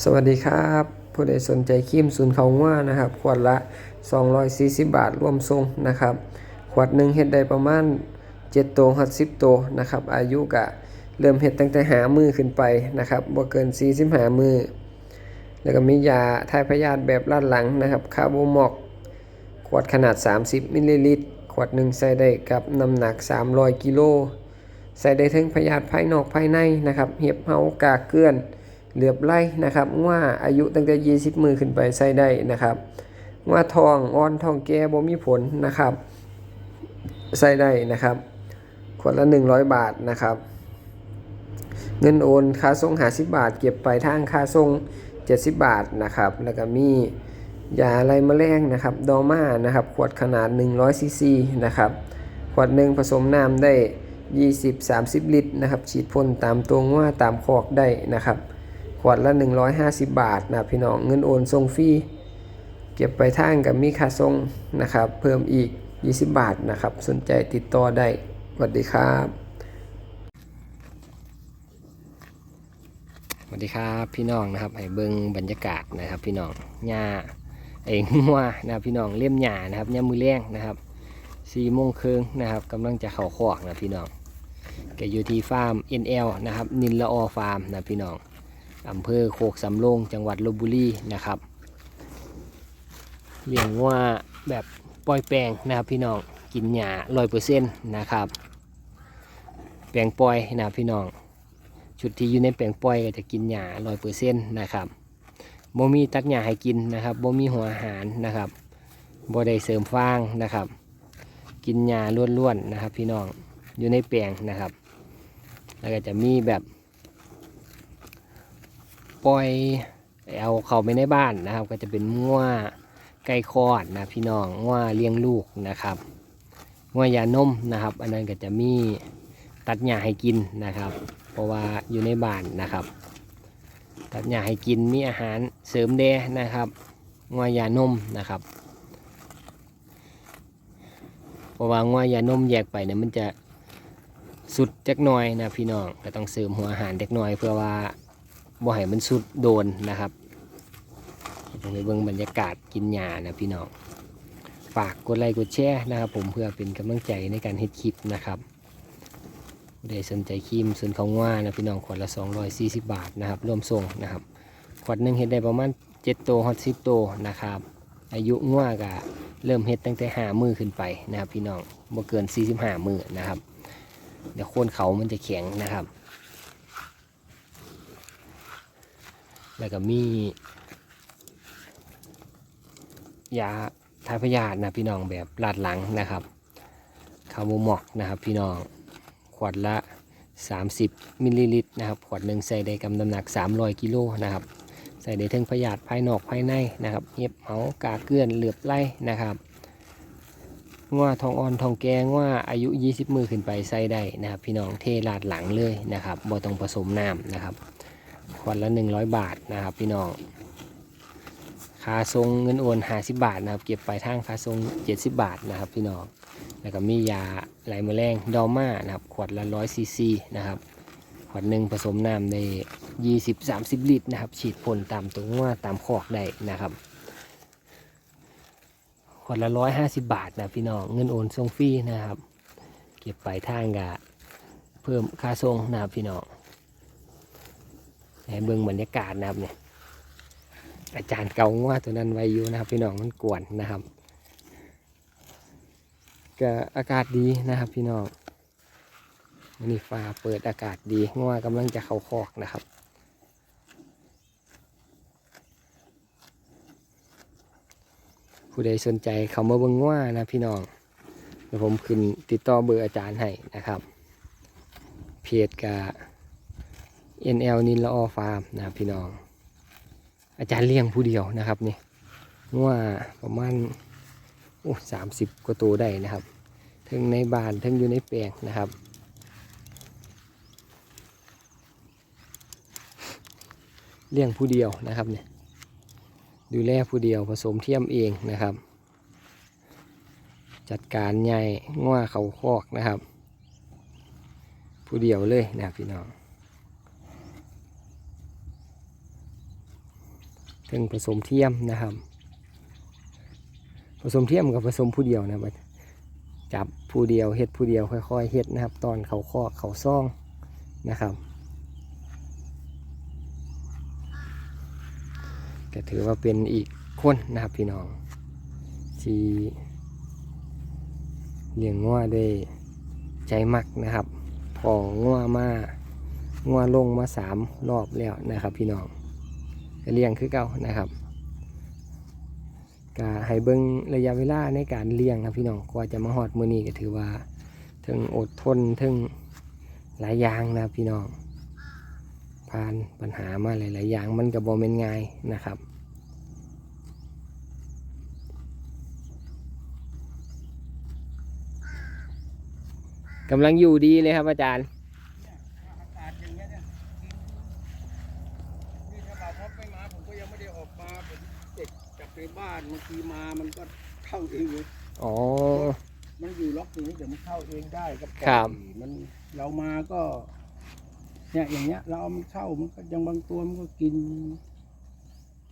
สวัสดีครับ ผู้ใดสนใจครีมศูนย์เขาง่านะครับ ขวดละ 240 บาทรวมทรงนะครับ ขวดหนึ่งเฮ็ดได้ประมาณ7ตัวหัด10ตัวนะครับ อายุกะเริ่มเฮ็ดตั้งแต่หามือขึ้นไปนะครับบ่เกิน 40หามือ แล้วก็มียาทายพยาธิแบบลาดหลังนะครับคาร์โบมอกขวดขนาด 30มิลลิลิตร ขวดหนึ่งใส่ได้กับน้ำหนัก 300กิโลใส่ได้ทั้งพยาธิภายนอกภายในนะครับ เห็บเฮากากเกลื่อน เหลือบไล่นะครับว่าอายุตั้งแต่ 20 มือขึ้นไปใส่ได้นะครับว่าทองอ่อนทองแก่บ่มีผลนะครับใส่ได้นะครับขวดละ 100 บาทนะครับ เงินโอนค่าส่ง50บาท เก็บไปทางค่าส่ง70 บาทนะครับ แล้วก็มียาอะไรแมลงนะครับดอม่านะครับ ขวดขนาด 100ซีซีนะครับ ขวดหนึ่งผสมน้ำได้ 20-30 ลิตรนะครับ ฉีดพ่นตามตัวว่าตามคอกได้นะครับ ขวดละ 150 บาทนะพี่น้องเงินโอนส่งฟรีเก็บไปทางกับมีค่าส่งนะครับ เพิ่มอีก 20 บาทนะครับ สนใจติดต่อได้สวัสดีครับสวัสดีครับพี่น้องนะครับให้เบิ้งบรรยากาศนะครับ พี่น้องหญ้าเองงัวนะครับพี่น้องเลี่ยมหญ้านะครับหญ้ามือแรงนะครับสี่โมงครึ่งนะครับกำลังจะเข่าคอกนะพี่น้องก็อยู่ที่ฟาร์ม NL นะครับนินละออฟาร์มนะพี่น้อง อำเภอโคกสำโรงจังหวัดลบบุรีนะครับเลี้ยงงัวแบบปล่อยแปลงนะครับพี่น้องกินหญ้าร้อยเปอร์เซ็นต์นะครับ แปลงปล่อยนะพี่น้องชุดที่อยู่ในแปลงปล่อยก็จะกินหญ้าร้อยเปอร์เซ็นต์นะครับบ่มีตัดหญ้าให้กินนะครับบ่มีหัวอาหารนะครับบ่ได้เสริมฟางนะครับ กินหญ้าล้วนๆนะครับ พี่น้องอยู่ในแปลงนะครับ แล้วก็จะมีแบบ ปล่อยเอาเข้าไปในบ้านนะครับ ก็จะเป็นงัวไก่คอดนะพี่น้องงัวเลี้ยงลูกนะครับงัวยานมนะครับ อันนั้นก็จะมีตัดหญ้าให้กินนะครับ เพราะว่าอยู่ในบ้านนะครับ ตัดหญ้าให้กินมีอาหารเสริมแดนะครับงวยานมนะครับเพราะว่างวยานมแยกไปเนี่ยมันจะสุดจักหน่อยนะพี่น้องก็ต้องเสริมหัวอาหารเด็กน้อยเพื่อว่า บ่ให้มันสุดโดนนะครับจะไปเบิ่งบรรยากาศกินหญ้านะพี่น้องฝากกดไลค์กดแชร์นะครับ ผมเพื่อเป็นกำลังใจในการเฮ็ดคลิปนะครับผู้ใดสนใจครีมส่วนของว่านะพี่น้องขวดละ 240 บาทนะครับร่วมส่งนะครับขวดหนึ่งเฮ็ดได้ประมาณ7โตฮอต10โตนะครับ อายุง่วกะเริ่มเฮ็ดตั้งแต่หามือขึ้นไปนะครับ พี่น้องบ่เกิน 45 มือนะครับ เดี๋ยวโคนเขามันจะแข็งนะครับ แล้วก็มียาทายพยาธินะพี่น้องแบบลาดหลังนะครับคาร์โบมอกนะครับ พี่น้องขวดละ 30มิลลิลิตรนะครับขวดหนึ่งใส่ได้กำน้ำหนัก 300กิโลนะครับใส่ได้ทั้งประหยัดภายนอกภายในนะครับเห็บเหากาเกลื่อนเหลือบไล่นะครับง่วทองอ่อนทองแกง่วอายุ 20 มือขึ้นไปใส่ได้นะครับ พี่น้องเทลาดหลังเลยนะครับบ่ต้องผสมน้ำนะครับ ขวดละ 100 บาทนะครับพี่น้องค่าทรงเงินโอน50บาทนะครับเก็บไปทางค่าทรง70บาทนะครับพี่น้องแล้วก็มียาไหลแมลงดอม่านะครับขวดละร้อยซีซีนะครับขวดหนึ่งผสมน้ำในยี่สิบสามสิบลิตรนะครับฉีดพ่นตามตัวว่าตามคอกได้นะครับขวดละร้อยห้าสิบบาทนะพี่น้องเงินโอนส่งฟรีนะครับ เก็บไปทางกะเพิ่มค่าส่งนะครับพี่น้อง ให้เบิ่งบรรยากาศนะครับเนี่ยอาจารย์เกาว่าตัวนั้นไว้อยู่นะครับ พี่น้องมันกวนนะครับก็อากาศดีนะครับ พี่น้องวันนี้ฟ้าเปิดอากาศดีง่วกำลังจะเข้าคอกนะครับผู้ใดสนใจเขามาเบิ่งว่านะพี่น้องเดี๋ยวผมขึ้นติดต่อเบอร์อาจารย์ให้นะครับ เพจกับ NL นินละออฟาร์มนะครับพี่น้อง อาจารย์เลี้ยงผู้เดียวนะครับนี่ว่าประมาณโอ้สามสิบกว่าตัวได้นะครับทั้งในบ้านทั้งอยู่ในแปลงนะครับ เลี้ยงผู้เดียวนะครับเนี่ยดูแลผู้เดียวผสมเทียมเองนะครับ จัดการใหญ่ง่วเขาคอกนะครับ ผู้เดียวเลยนะพี่น้อง ถึงผสมเทียมนะครับ ผสมเทียมกับผสมผู้เดียวนะบัดจับผู้เดียวเฮ็ดผู้เดียวค่อยๆเฮ็ดนะครับ ตอนเขาคอเขาซ่องนะครับก็ถือว่าเป็นอีกคนนะครับพี่น้องที่เลี้ยงงัวด้วยใจมักนะครับพองัวมางัวลงมาสามรอบแล้วนะครับพี่น้อง เลี้ยงคือเก่านะครับก็ให้เบิ่งระยะเวลาในการเลี้ยงครับพี่น้องกว่าจะมาฮอดมือนี้ก็ถือว่าถึงอดทนถึงหลายอย่างนะพี่น้องผ่านปัญหามาหลาย ๆ อย่างมันก็บ่แม่นง่ายนะครับกำลังอยู่ดีเลยครับอาจารย์ อากาศอย่างเงี้ยเนี่ยนี่ถ้าบ่าวพบไม่มาผมก็ยังไม่ได้ออกมาผมเด็กจากใน บ้านบางทีมามันก็เข้าเองเลยอ๋อ มันอยู่ล็อกอยู่นี่เดี๋ยวมันเข้าเองได้ก็ปล่อยครับ มันเรามาก็ เนี่ยอย่างเงี้ย เราเอามันเข้ามันก็ยังบางตัวมันก็กิน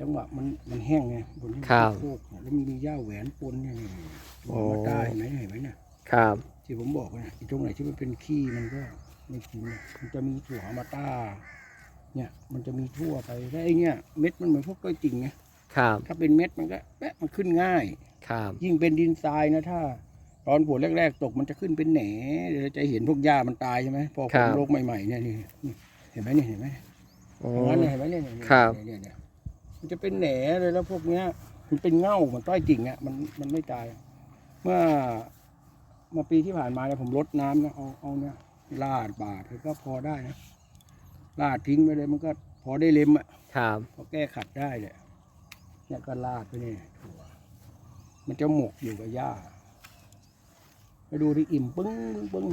จังหวะมันมันแห้งไงบนที่มันครับโคกเนี่ยแล้วมันมีหญ้าแหวนปนเนี่ยนี่โอ้ตัวมาได้เห็นไหมเห็นไหมเนี่ยครับ ที่ผมบอกนะไอ้ตรงไหนที่มันเป็นขี้มันก็ไม่กินนะมันจะมีถั่วมาต้าเนี่ย มันจะมีทั่วไปแล้วไอ้เนี่ยเม็ดมันเหมือนพวกกล้วยจริงไง ครับถ้าเป็นเม็ดมันก็แปะมันขึ้นง่าย ครับยิ่งเป็นดินทรายนะถ้า ตอนผลแรก ๆ ตกมันจะขึ้นเป็นแหนเดี๋ยวเราจะเห็นพวกหญ้ามันตายใช่ไหมพอคฝรันบโรคใหม่ๆเนี่ยนี่นี่เห็นไหมนี่เห็นไหมอ๋ออย่างนั้นเนี่ยเห็นไหมเนี่ยเนี่ยครับ เนี่ยเนี่ยมันจะเป็นแหนเลยแล้วพวกเนี้ย มันเป็นเง่าเหมือนต้อยจริงอะมันมันไม่ตาย เมื่อเมื่อปีที่ผ่านมาเนี่ยผมลดน้ำนะเอาเอาเนี่ยลาดบาดก็พอได้นะลาดทิ้งไปเลยมันก็พอได้เล็มอะ ครับพอแก้ขัดได้เลย เนี่ยก็ลาดไปนี่ถั่วมันจะหมกอยู่กับหญ้าไปดูที่อิ่มปึ้งปึ้งปึ้ง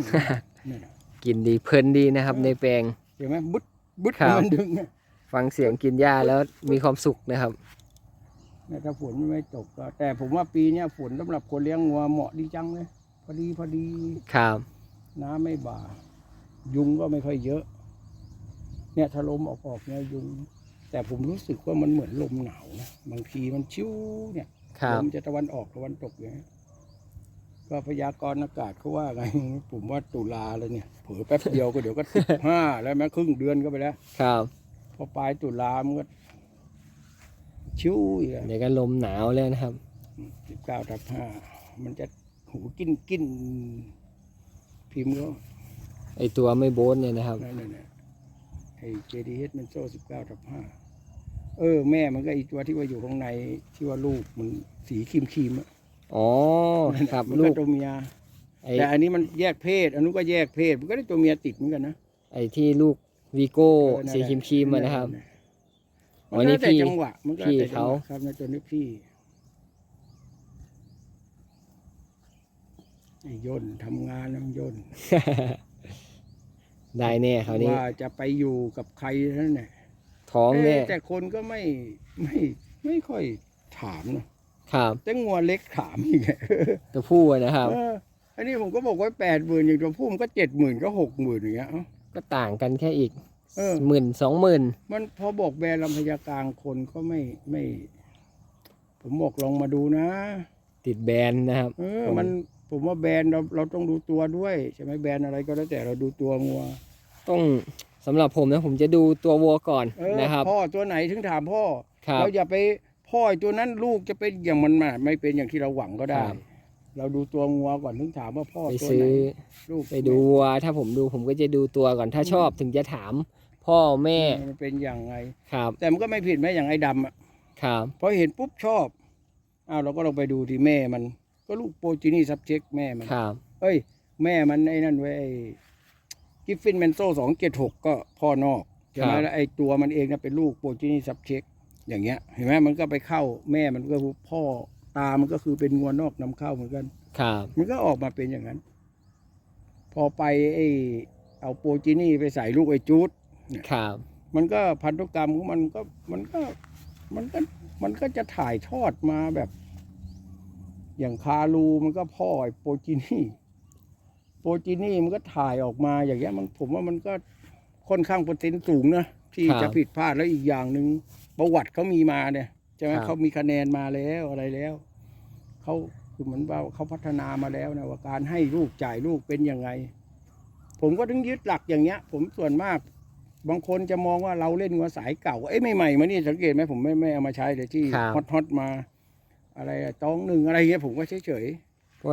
เนี่ยนะกินดีเพลินดีนะครับ ในแปลงเห็นไหมบึดบึดครับมันดึงเนี่ยฟังเสียงกินหญ้าแล้วมีความสุขนะครับเนี่ยถ้าฝนไม่ตกก็ แต่ผมว่าปีเนี้ยฝนสำหรับคนเลี้ยงงัวเหมาะดีจังเลยพอดีพอดีครับน้ำไม่บ่า ยุงก็ไม่ค่อยเยอะ เนี่ยถ้าลมออกออกเนี่ยยุง แต่ผมรู้สึกว่ามันเหมือนลมหนาวนะบางทีมันชิวเนี่ยครับลมจะตะวันออกตะวันตกอย่างนี้ยก็พยากรณ์อากาศเขาว่าไงผมว่าตุลาเลยเนี่ยเผลอแป๊บเดียวก็เดี๋ยวก็สิบห้าแล้วแม้ครึ่งเดือนก็ไปแล้ว ครับพอปลายตุลามันก็ชิวอีกเดี๋ยวก็ลมหนาวแล้วนะครับสิบเก้าทับห้ามันจะหูกินกินพิมพ์ก็ไอตัวไม่โบนเนี่ยนะครับนั่นน่ะนะ ไอ้ JDH มันโซ่สิบเก้าทับห้าเออ แม่มันก็อีตัวที่ว่าอยู่ข้างในที่ว่าลูกมันสีครีมครีมๆอะอ๋อครับมันลูก็กตัวเมียไอแต่อันนี้มันแยกเพศ อันนู้นก็แยกเพศมันก็ได้ตัวเมียติดเหมือนกันนะ ไอที่ลูกวีโก้เออนั่นสีแหละครีมครีมๆอะนะครับมัวันนนี้แล้วแต่พี่จังหวะมันก็พี่แล้วแต่จังหวะเขาครับในตัวนี้พี่ไอ้ย่นทำงานน้ำย่น ได้แน่คราวนี้ว่าจะไปอยู่กับใครนั่นแหละท้องแน่เอ๊ะแต่คนก็ไม่ไม่ไม่ค่อยถามนะครับแต่งัวเล็กถามอีกอะตัวผู้อะนะครับเอออันนี้ผมก็บอกว่าแปดหมื่นอย่างตัวผู้มันก็เจ็ดหมื่นก็หกหมื่นอย่างเงี้ยเอ้าก็ต่างกันแค่อีกเออหมื่นสองหมื่นมันพอบอกแบรนด์ลำพญากลางคนก็ไม่ไม่ ผมบอกลองมาดูนะ ติดแบรนด์นะครับเออผมมันผมว่าแบรนด์เราเราต้องดูตัวด้วยใช่ไหมแบรนด์อะไรก็แล้วแต่เราดูตัวงัว ต้องสำหรับผมนะผมจะดูตัววัวก่อนเออนะครับ พ่อตัวไหนถึงถามพ่อ ครับเราอย่าไปพ่อไอ้ตัวนั้นลูกจะเป็นอย่างมันมาไม่เป็นอย่างที่เราหวังก็ได้ ครับ เราดูตัวงัวก่อนถึงถามว่าพ่อไปตัวซื้ไหอนลูกไปดูวัวถ้าผมดูผมก็จะดูตัวก่อนถ้าชอบถึงจะถาม พ่อแม่เออมันเป็นอย่างไง ครับแต่มันก็ไม่ผิดไหมอย่างไอ้ดำอะครับพอเห็นปุ๊บชอบอ้าวเราก็ลองไปดูที่แม่มัน ก็ลูกโปรจินี่ซับเช็คแม่มัน ครับ เอ้ย แม่มันไอ้นั่นไว้ยไอ้ กิฟฟินเมนโซสองเจ็ดหกก็พ่อนอกใช่ไหมแล้วไอ้ตัวมันเองนะเป็นลูกโปรจินี่ซับเช็คอย่างเงี้ย เห็นไหมมันก็ไปเข้าแม่มันก็คือพ่อตามันก็คือเป็นงัวนอกนำเข้าเหมือนกัน ครับมันก็ออกมาเป็นอย่างนั้น พอไปไอ้เอาโปรจินี่ไปใส่ลูกไอ้จูด ครับมันก็พันธุกรรมของมันก็มันก็มันก็มันก็จะถ่ายทอดมาแบบ อย่างคารูมันก็พ่อไอ้โปรจินี่โป รจินี่มันก็ถ่ายออกมาอย่างเงี้ยมันผมว่ามันก็ค่อนข้างเปอร์เซ็นต์สูงนะที่จะผิดพลาดแล้วอีกอย่างหนึ่งประวัติเขามีมาเนี่ยใช่ไหมครับ เขามีคะแนนมาแล้วอะไรแล้วเขาคือเหมือนว่าเขาพัฒนามาแล้วนะว่าการให้ลูกจ่ายลูกเป็นยังไง ผมก็ถึงยึดหลักอย่างเงี้ย ผมส่วนมาก บางคนจะมองว่าเราเล่นงัวสายเก่าเอ้ยใหม่ๆมานี่สังเกตไหมผมไม่ไม่เอามาใช้เลยที่ครับ ฮอตฮอตๆมา อะไรอะตองหนึ่งอะไรเงี้ยผมก็เฉยเฉยๆเพราะ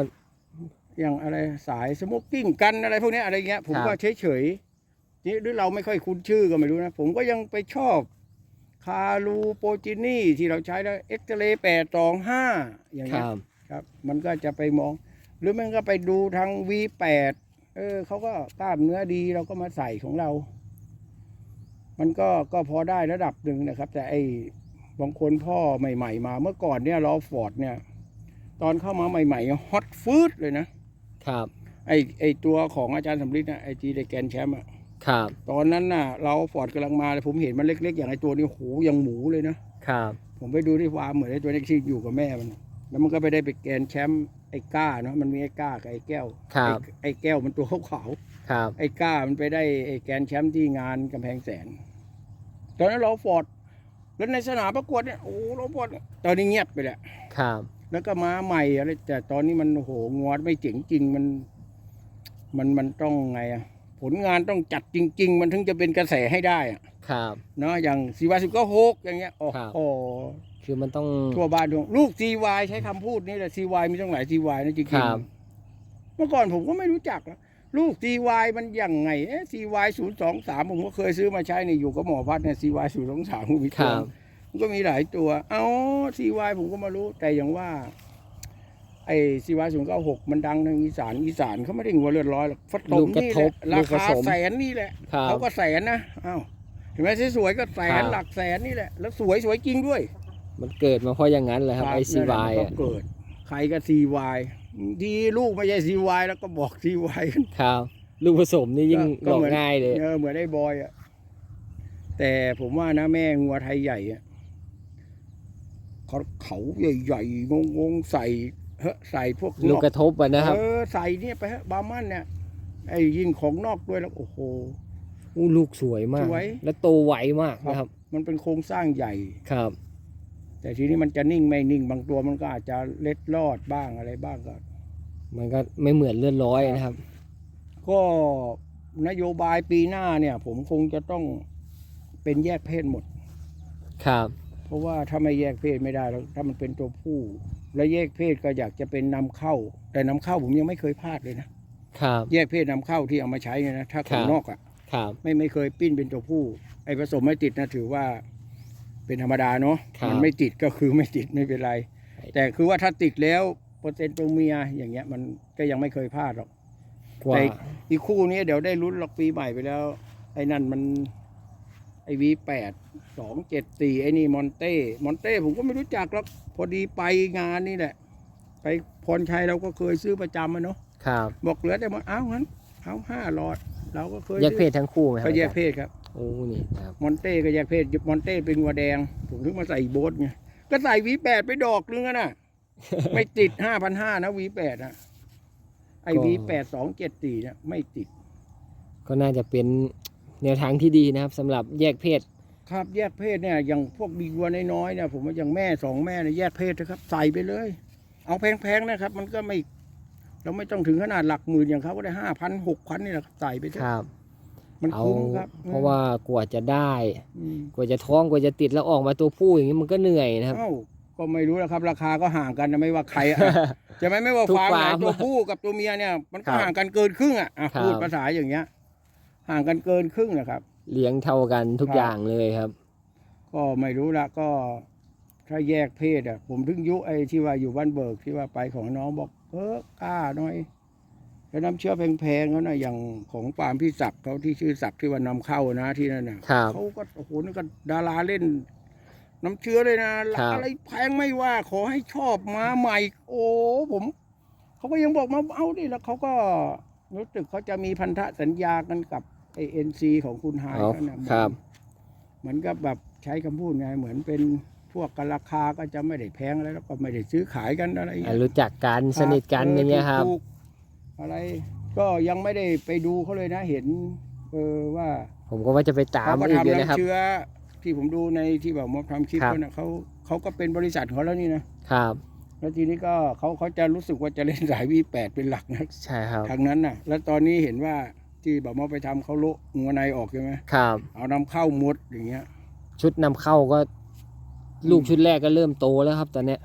อย่างอะไรสายสโมกกิ้งกันอะไรพวกเนี้ยอะไรเงี้ย ผมครับก็เฉยเฉยๆนี่หรือเราไม่ค่อยคุ้นชื่อก็ไม่รู้นะ ผมก็ยังไปชอบคารูโปจินี่ที่เราใช้แล้วเอ็กซเรย์แปดสองห้าอย่างคเงี้ยรับครับ มันก็จะไปมอง หรือมันก็ไปดูทาง V8 เออเขาก็กล้ามเนื้อดีเราก็มาใส่ของเรา มันก็ก็พอได้ระดับหนึ่งนะครับ แต่ไอ้บางคนพ่อใหม่ ๆ มา เมื่อก่อนเนี่ยล้อฟอร์ดเนี่ย ตอนเข้ามาใหม่ ๆ ฮอตฟืดเลยนะ ครับไอไอตัวของอาจารย์สำริดนะไอจีไดแกนแชมป์อะครับตอนนั้นน่ะ เราฟอร์ดกำลังมาเลยผมเห็นมันเล็ก ๆ อย่างไอตัวนี้โหยังหมูเลยนะครับ ผมไปดูที่ฟาร์มเหมือนไอตัวนี้ที่อยู่กับแม่มัน แล้วมันก็ไปได้ไปแกนแชมป์ไอ้ก้าเนาะมันมีไอ้ก้ากับไอ้แก้วครับ ไอ้ไอ้แก้วมันตัวขาวครับๆไอ้ก้ามันไปได้ไอ้แกนแชมป์ที่งานกำแพงแสน ตอนนั้นเราฟอร์ดแล้วในสนามประกวดเนี่ยโอ้เราฟอร์ดตอนนี้เงียบไปแล้วครับ แล้วก็มาใหม่อะไรแต่ตอนนี้มันโอ้โหงวดไม่เจ๋งจริงมันมันมันต้องไงอะผลงานต้องจัดจริง ๆ มันถึงจะเป็นกระแสให้ได้อะครับ เนาะอย่างซีวายสิบก็หกอย่างเงี้ยโอ้ครับ โหคือมันต้อง ทั่วบ้านทั่วลูกซีวายใช้คำพูดนี่แหละซีวายมีตั้งหลายซีวายนะจริงครับ ๆเมื่อก่อนผมก็ไม่รู้จักนะลูกซีวายมันยังไงเอ๊ะซีวายศูนย์สองสามผมก็เคยซื้อมาใช้นี่อยู่กับหมอพัดเนี่ยซีวายศูนย์สองสามมีคตัวรับ มันก็มีหลายตัว เอาซีวายผมก็มารู้ แต่อย่างว่า ไอ้ซีวายศูนย์เก้าหกมันดังทางอีสานอีสานเขาไม่ได้งัวเลือดร้อยหรอกฟัดตลูมกกระนี่ทแหบละราลูกผคาสมแสนนี่แหละครับเขาก็แสนนะอ้าวเห็นไหมสวยๆก็แสนครับหลักแสนนี่แหละ แล้วสวยสวยจริงด้วย มันเกิดมาเพราะอย่างนั้นแหละครับไอซีนั่นแหละวายมันก็เกิด ใครก็ซีวายทีลูกไม่ใช่ซีวายแล้วก็บอกซีวายครับ ลูกผสมนี่ยิ่งหลอกเหมือนง่ายเลยเออเหมือนไอ้บอยอะแต่ผมว่านะแม่งัวไทยใหญ่อะ เขาเขาใหญ่ๆงงๆใส่เฮ้อใส่พวกลูกนอกกระทบอะนะครับเออใส่เนี่ยไปฮะบาร์มันเนี่ยไอ้ยิงของนอกด้วยแล้วโอ้โห อู้ลูกสวยมาก สวย และโตไวมากนะครับ มันเป็นโครงสร้างใหญ่ ครับ แต่ทีนี้มันจะนิ่งไม่นิ่งบางตัวมันก็อาจจะเล็ดลอดบ้างอะไรบ้างก็ มันก็ไม่เหมือนเลือดร้อยนะครับ ก็นโยบายปีหน้าเนี่ย ผมคงจะต้องเป็นแยกเพศหมด ครับ เพราะว่าถ้าไม่แยกเพศไม่ได้แล้วถ้ามันเป็นตัวผู้ และแยกเพศก็อยากจะเป็นนำเข้า แต่นำเข้าผมยังไม่เคยพลาดเลยนะครับแยกเพศนำเข้าที่เอามาใช้เนี่ยนะถ้าขครัองบนอกอะครับไม่ไม่เคยปิ้นเป็นตัวผู้ ไอ้ผสมไม่ติดนะถือว่าเป็นธรรมดาเนาะครับมัไม่ติดก็คือไม่ติดไม่เป็นไร แต่คือว่าถ้าติดแล้วเปอร์เซ็นต์ตัวเมียอย่างเงี้ยมันก็ยังไม่เคยพลาดหรอกกว่าแต่อีกคู่นี้เดี๋ยวได้ลุ้นหรอกปีใหม่ไปแล้ว ไอ้นั่นมันไอ้วีแปด สองเจ็ดสี่ไอ้นี่มอนเต้ มอนเต้ผมก็ไม่รู้จักหรอกพอดีไปงานนี่แหละ ไปพรชัยเราก็เคยซื้อประจำอะเนาะครับบอกเหลือแต่มันอ้าวงั้นเอาห้าหลอด เราก็เคยแยกเพซื้อศทั้งคู่ไหมครับก็แยกเพศครับโอ้นี่นะครับมอนเต้ก็แยกเพศมอนเต้เป็นงัวแดง ผมถึงมาใส่โบ๊ทไงก็ใส่วีแปดไปดอกนึงอะน่ะไม่ติดห้าพันห้านะวีแปดอะไอวีแปดสองเจ็ดสี่เนี่ยไม่ติด ก็น่าจะเป็นแนวทางที่ดีนะครับสำหรับแยกเพศ ครับแยกเพศเนี่ยอย่างพวกดีวัวน้อยๆเนี่ยผมว่าอย่างแม่สองแม่เนี่ยแยกเพศนะครับ ใส่ไปเลย เอาแพงๆนะครับ มันก็ไม่เราไม่ต้องถึงขนาดหลักหมื่นอย่างเขาก็ได้ห้าพันหกพันนี่แหละครับใส่ไปเถคอะรับ มันเอาคุ้มครับเพราะว่ากว่าจะได้ อืมกว่าจะท้องกว่าจะติดแล้วออกมาตัวผู้อย่างนี้มันก็เหนื่อยนะครับ เอ้าก็ไม่รู้แล้วครับ ราคาก็ห่างกันนะไม่ว่าใครอะ จะไม่ไม่ว่าทุกฟาร์มไหนฟาร์มตัวผู้กับตัวเมียเนี่ย มันก็ครับห่างกันเกินครึ่งอะอะครับ พูดภาษาอย่างเงี้ย ห่างกันเกินครึ่งนะครับ เลี้ยงเท่ากันทุกครับอย่างเลยครับ ก็ไม่รู้ละก็ถ้าแยกเพศอะ ผมถึงยุไอ้ที่ว่าอยู่บ้านเบิกที่ว่าไปของน้องบอกเออกล้าหน่อยแล้วน้ำเชื้อแพงๆเขานะอย่างของปาล์มพี่ศักดิ์เขาที่ชื่อศักดิ์ที่ว่านำเข้านะที่นั่นน่ะครับเขาก็โอ้โหนี่ก็ดาราเล่น น้ำเชื้อเลยนะครับอะไรแพงไม่ว่าขอให้ชอบมาใหม่ โอ้ผมเขาก็ยังบอกมาเอาดิแล้วเขาก็รู้สึกเขาจะมีพันธสัญญากันกับ ไอเอ็นซีของคุณไฮายเอาเขานะครับเหมือนกับแบบใช้คำพูดไง เหมือนเป็นพวกกันราคาก็จะไม่ได้แพงอะไรแล้วก็ไม่ได้ซื้อขายกันอะไรอย่างอะเงี้ยรู้จักกันสนิทกันอย่างเงี้ยครับถูกๆอะไรก็ยังไม่ได้ไปดูเขาเลยนะเห็น เออว่า ผมก็ว่าจะไปตามเขาก็อีกทำเลยนะครับน้ำเชื้อที่ผมดูในที่แบบมอบทำคลิปครับเขาน่ะเขาเขาก็เป็นบริษัทของเขาแล้วนี่นะครับแล้วทีนี้ก็เขาเขาจะรู้สึกว่าจะเล่นสายวีแปดเป็นหลักนะใช่ครับทางนั้นน่ะ แล้วตอนนี้เห็นว่า ที่แบบมอบไปทำเขาโละงัวในออกใช่ไหมครับ เอานำเข้าหมดอย่างเงี้ย ชุดนำเข้าก็ ลูกชุดแรกก็เริ่มโตแล้วครับ ตอนเนี้ย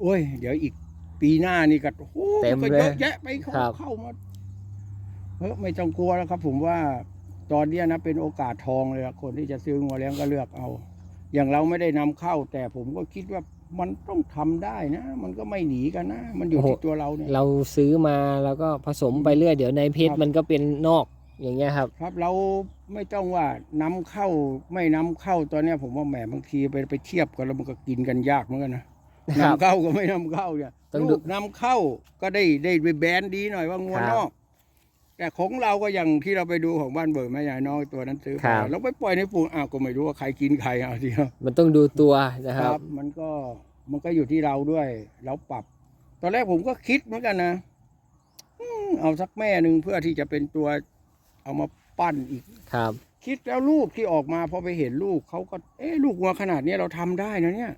โอ้ย เดี๋ยวอีกปีหน้านี่ก็โอ้โหเต็มก็เลยเยอะแยะไปเข้าครับเข้ามาเฮ้ยไม่ต้องกลัวแล้วครับ ผมว่าตอนเนี้ยนะเป็นโอกาสทองเลยอะคนที่จะซื้องัวเลี้ยงก็เลือกเอา อย่างเราไม่ได้นำเข้า แต่ผมก็คิดว่ามันต้องทำได้นะ มันก็ไม่หนีกันนะ มันอยู่ที่ตัวเราเนี่ย เราซื้อมาแล้วก็ผสมไปเรื่อย เดี๋ยวในเพชครรับมันก็เป็นนอก อย่างเงี้ยครับ ครับเราไม่ต้องว่านำเข้าไม่นำเข้าตอนเนี้ยผมว่าแหมบางทีไปไปเทียบกันแล้วมันก็กินกันยากเหมือนกันนะครับนำเข้าก็ไม่นำเข้าเนี่ยต้องดู ลูกนำเข้าก็ได้ได้ไปแบรนด์ดีหน่อยว่างัวครับนอก แต่ของเราก็อย่างที่เราไปดูของบ้านเบิร์แม่ยายน้อยตัวนั้นซื้อครัมาบเราไปปล่อยในฝูงอ้าวก็ไม่รู้ว่าใครกินใครเอาทีเดียว มันต้องดูตัวนะครับ มันก็มันก็อยู่ที่เราด้วย เราปรับ ตอนแรกผมก็คิดเหมือนกันนะอืมเอาสักแม่หนึ่งเพื่อที่จะเป็นตัว เอามาปั้นอีก ครับ คิดแล้วลูกที่ออกมาพอไปเห็นลูกเขาก็ เอ๊ะลูกวัวขนาดนี้เราทำได้นะเนี่ย